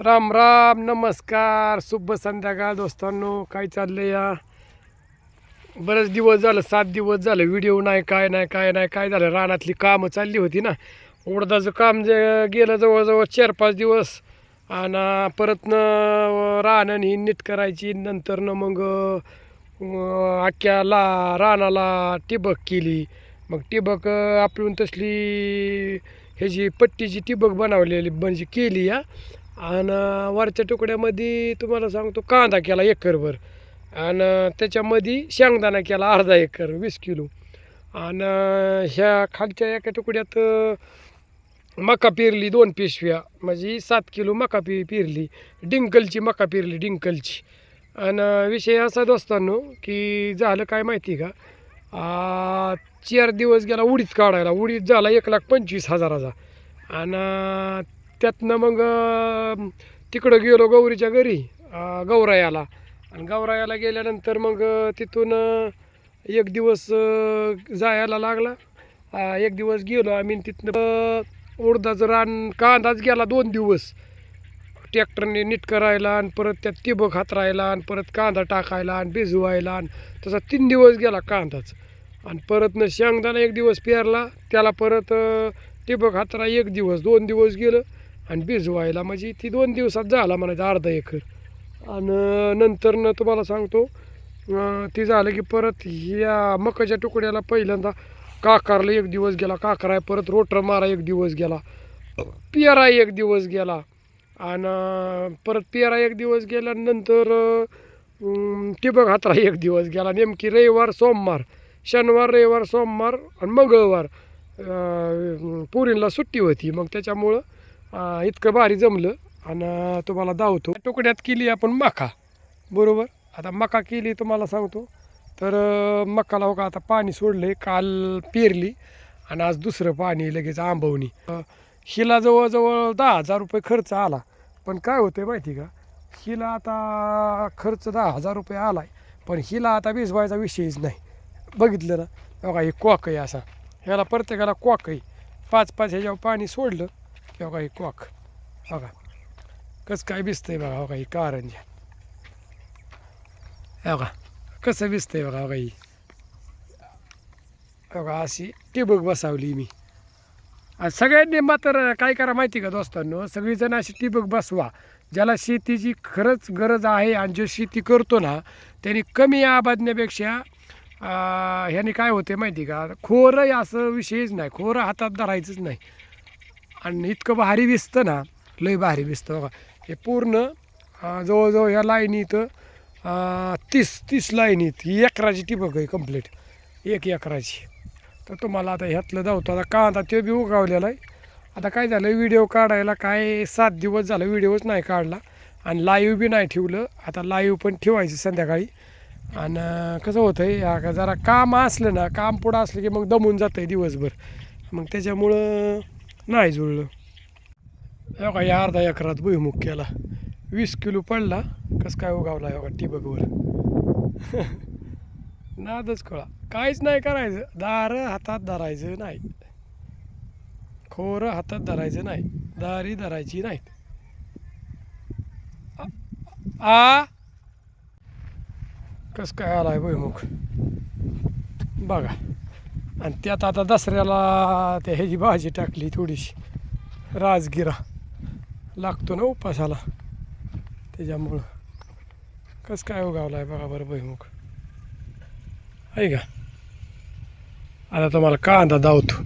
राम राम नमस्कार शुभ संध्याकाळ दोस्तांनो काय चाललं या? बरेच दिवस झालं सात दिवस झालं व्हिडिओ नाही काय नाही काय नाही काय झालं? रानातली कामं चालली होती ना? उडदाचं काम जे गेलं जवळजवळ चार पाच दिवस. आणि परत न रानं ही नीट करायची नंतर न मग अं, अख्ख्या ला रानाला टिबक केली. मग टिबक आपण तसली ह्याची पट्टीची टिबक बनवलेली म्हणजे केली या आणि वरच्या तुकड्यामध्ये तुम्हाला सांगतो कांदा केला एकरभर. आणि त्याच्यामध्ये शेंगदाणा केला अर्धा एकर वीस किलो. आणि ह्या खालच्या एका तुकड्यात मका पेरली दोन पिशव्या. म्हणजे सात किलो मका पि पेरली. डिंकलची मका पेरली डिंकलची. आणि विषय असा दोस्तांनो की झालं काय माहिती का? आ, चार दिवस गेला उडीत काढायला. उडीद झाला एक लाख पंचवीस हजाराचा. आणि त्यातनं मग तिकडं गेलो गौरीच्या घरी गौरायाला. आणि गौरायाला गेल्यानंतर मग तिथून एक दिवस जायला लागला. एक दिवस गेलो आम्ही तिथनं उडदाचं रान कांदाच गेला दोन दिवस. ट्रॅक्टरने नीट करायला आणि परत त्यात तिबक हातरायला आणि परत कांदा टाकायला आणि भिजवायला आणि तसा तीन दिवस गेला कांदाच. आणि परत न शेंगदाणा एक दिवस पेरला त्याला परत टिबक हातरा एक दिवस दोन दिवस गेलं. आणि भिजवायला म्हणजे ती दोन दिवसात झाला म्हणायचं अर्धा एकर. आणि नंतर न तुम्हाला सांगतो ती झालं की परत या मकाच्या तुकड्याला पहिल्यांदा काकारला एक दिवस गेला. काकराय परत रोटर मारा एक दिवस गेला. पेरा एक दिवस गेला. आणि परत पेरा एक दिवस गेल्यानंतर टिबक हातरा एक दिवस गेला. नेमकी रविवार सोमवार शनिवार रविवार सोमवार आणि मंगळवार पुरींला सुट्टी होती. मग त्याच्यामुळं इतकं भारी जमलं आणि तुम्हाला दावतो तुकड्यात केली आपण मका. बरोबर? आता मका केली तुम्हाला सांगतो. तर मकाला हो का आता पाणी सोडलं काल पेरली आणि आज दुसरं पाणी लगेच आंबवणी. हिला जवळजवळ दहा हजार रुपये खर्च आला. पण काय होतं माहिती का? हिला आता खर्च दहा हजार रुपये आला आहे पण हिला आता भिजवायचा विषयच नाही. बघितलं ना? बघा हे कॉक आहे असा. ह्याला प्रत्येकाला कॉक आहे पाच पाच ह्याच्यावर पाणी सोडलं. की बघा ही कॉक बघा. कसं काय भिजतंय बघा बघा ही कारंजा. हे बघा कसं भिजतंय बघा बघा ही. बघा अशी टिबक बसावली मी. आणि सगळ्यांनी मात्र काय करा माहिती का दोस्तांनो? सगळीजण अशी टिबक बसवा. ज्याला शेतीची खरंच गरज आहे आणि जो शेती करतो ना त्याने कमी आबादण्यापेक्षा ह्याने काय होते माहिती का? खोरं असं विषयच नाही. खोरं हातात धरायचंच नाही. आणि इतकं भारी दिसतं ना लय भारी दिसतं बघा. हे पूर्ण जवळजवळ या लाईनी इथं तीस तीस लाईनीत ही एकराची ठिबक आहे कंप्लीट एक एकराची. तर तुम्हाला आता ह्यातलं धावतो आता कांदा तो बी उगावलेला आहे. आता काय झालं व्हिडिओ काढायला काय सात दिवस झालं व्हिडिओच नाही काढला. आणि लाईव्ह बी नाही ठेवलं. आता लाईव्ह पण ठेवायचं संध्याकाळी. आणि कसं होतं आहे जरा काम असलं ना काम पुढं असलं की मग दमून जातं आहे दिवसभर. मग त्याच्यामुळं नाही जुळलं हो या अर्धा एकरात भुईमुग केला वीस किलो पडला कसं काय उगावला हो का टिबकवर नादच कळा काहीच नाही करायचं दार हातात धरायचं नाही खोरं हातात धरायचं नाही दारी धरायची नाही आ कस काय आलाय भुईमुख बघा आणि त्यात आता दसऱ्याला त्या ह्याची भाजी टाकली थोडीशी. राजगिरा. लागतो ना उपासाला. त्याच्यामुळं. कस काय उगावलाय बघा बरं भुईमुख आहे का? आता तुम्हाला कांदा दावतो.